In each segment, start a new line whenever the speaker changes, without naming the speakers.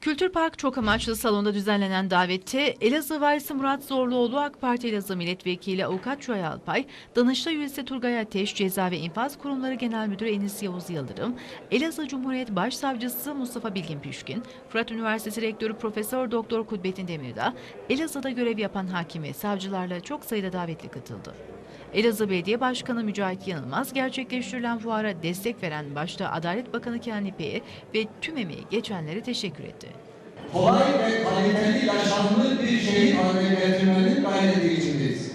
Kültür Park çok amaçlı salonda düzenlenen davette Elazığ Valisi Murat Zorluoğlu, AK Parti Elazığ Milletvekili Avukat Çoy Alpay, Danıştay Üyesi Turgay Ateş, Ceza ve İnfaz Kurumları Genel Müdürü Enis Yavuz Yıldırım, Elazığ Cumhuriyet Başsavcısı Mustafa Bilgin Püşkin, Fırat Üniversitesi Rektörü Profesör Doktor Kudbettin Demirdağ, Elazığ'da görev yapan hakim ve savcılarla çok sayıda davetli katıldı. Elazığ Belediye Başkanı Mücahit Yanılmaz gerçekleştirilen fuara destek veren başta Adalet Bakanı Kenan İpek'e ve tüm emeği geçenlere teşekkür etti.
kolay ve kaliteli yaşamlı bir şehir haline getirmenin gayreti içindeyiz.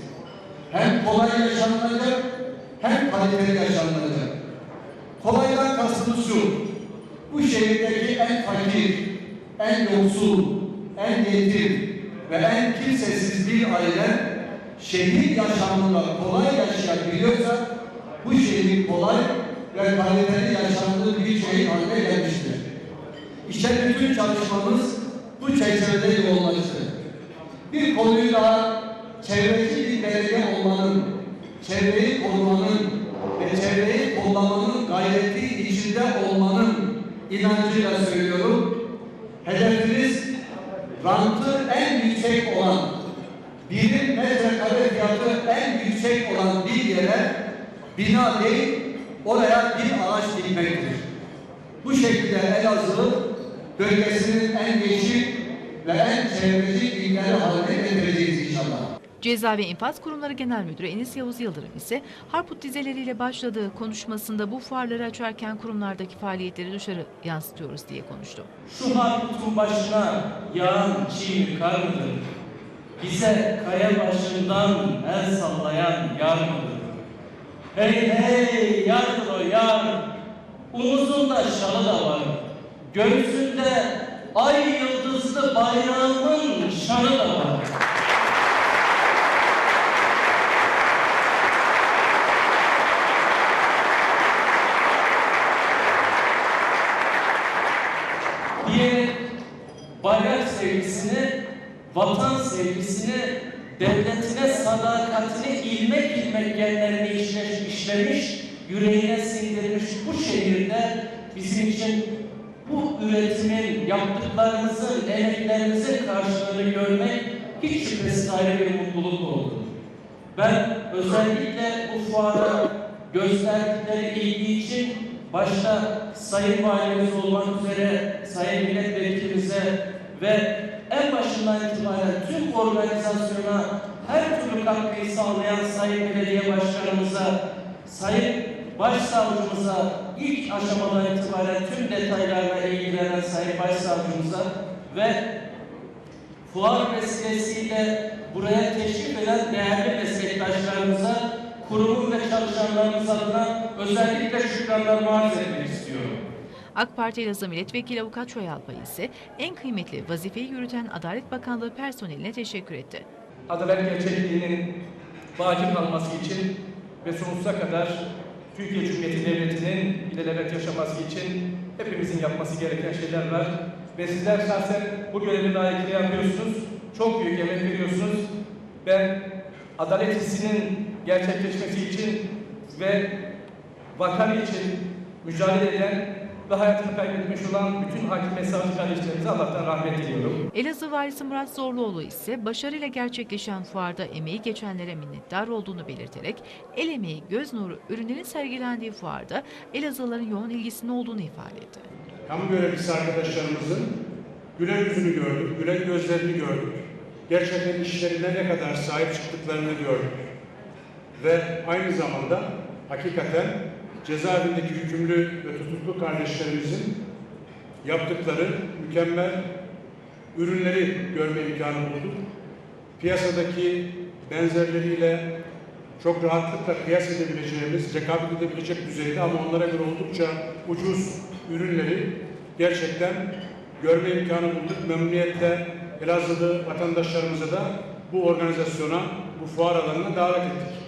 Hem kolay yaşanılacak hem kaliteli yaşanılacak. Kolaydan kastımız şu, bu şehirdeki en fakir, en yoksul, en yetim ve en kimsesiz bir aile şehir yaşamında kolay yaşayabiliyorsa bu şehir kolay ve kaliteli yaşandığı bir şehir haline gelmiştir. İşte bütün çalışmamız bu çerçevede yoğunlaştı. Bir konuyu daha çevreci bir belediye olmanın, çevreyi korumanın ve çevreyi kollamanın gayreti içinde olmanın inancıyla söylüyorum. Hedefimiz rantı en yüksek olan, birim metrekare fiyatı en yüksek olan bir yere bina değil, oraya bir ağaç dikmektir. Bu şekilde Elazığ bölgesinin en yeşil ve en çevreci illeri haline getireceğiz inşallah.
Ceza ve İnfaz Kurumları Genel Müdürü Enis Yavuz Yıldırım ise Harput dizeleriyle başladığı konuşmasında bu fuarları açarken kurumlardaki faaliyetleri dışarı yansıtıyoruz diye konuştu.
Şu harputun başına yağan çiğ kar mıdır? Bize kaya başından el sallayan yar mıdır? Hey hey yardır o yar, omuzunda şalı da var. Göğsünde ay yıldızlı bayrağının şanı da var. diye bayrak sevgisini, vatan sevgisini, devletine sadakatini ilmek ilmek genlerine işlemiş, işlemiş, yüreğine sindirmiş bu şehirde bizim için bu üretimin, yaptıklarımızın, emeklerimizin karşılığını görmek hiç şüphesiz ayrı bir mutluluk oldu. Ben özellikle bu fuara gösterdikleri ilgi için başta Sayın Valimiz olmak üzere Sayın Milletvekilimize ve en başından itibaren organizasyona her türlü katkıyı sağlayan Sayın Belediye Başkanımıza, Sayın Başsavcımıza, ilk aşamadan itibaren tüm detaylarla ilgilenen Sayın Başsavcımıza ve fuar vesilesiyle buraya teşrif eden değerli meslektaşlarımıza, kurumun ve çalışanlarımız adına özellikle şükranlarımı arz etmek istiyorum.
AK Parti Elazığ Milletvekili Avukat Çoy Alpay ise en kıymetli vazifeyi yürüten Adalet Bakanlığı personeline teşekkür etti.
adalet gerçekliğinin baki kalması için ve sonsuza kadar Türkiye Cumhuriyeti Devleti'nin ilelebet yaşaması için hepimizin yapması gereken şeyler var. Ve sizler şahsen bu görevi layıkıyla yapıyorsunuz. Çok büyük emek veriyorsunuz. Ben adalet hissinin gerçekleşmesi için ve vatan için mücadele eden ve hayatını kaybetmiş olan bütün hakim ve savcı kardeşlerimize Allah'tan rahmet diliyorum.
Elazığ Valisi Murat Zorluoğlu ise başarıyla gerçekleşen fuarda emeği geçenlere minnettar olduğunu belirterek el emeği göz nuru ürünlerin sergilendiği fuarda Elazığlıların yoğun ilgisinin olduğunu ifade etti.
kamu görevlisi arkadaşlarımızın gülen yüzünü gördük, gülen gözlerini gördük. Gerçekten işlerine ne kadar sahip çıktıklarını gördük. Ve aynı zamanda hakikaten cezaevindeki hükümlü ve tutuklu kardeşlerimizin yaptıkları mükemmel ürünleri görme imkanı bulduk. Piyasadaki benzerleriyle çok rahatlıkla kıyas edebileceğimiz, rekabet edebilecek düzeyde ama onlara göre oldukça ucuz ürünleri gerçekten görme imkanı bulduk. Memnuniyetle Elazığlı vatandaşlarımıza da bu organizasyona, bu fuar alanına davet ettik.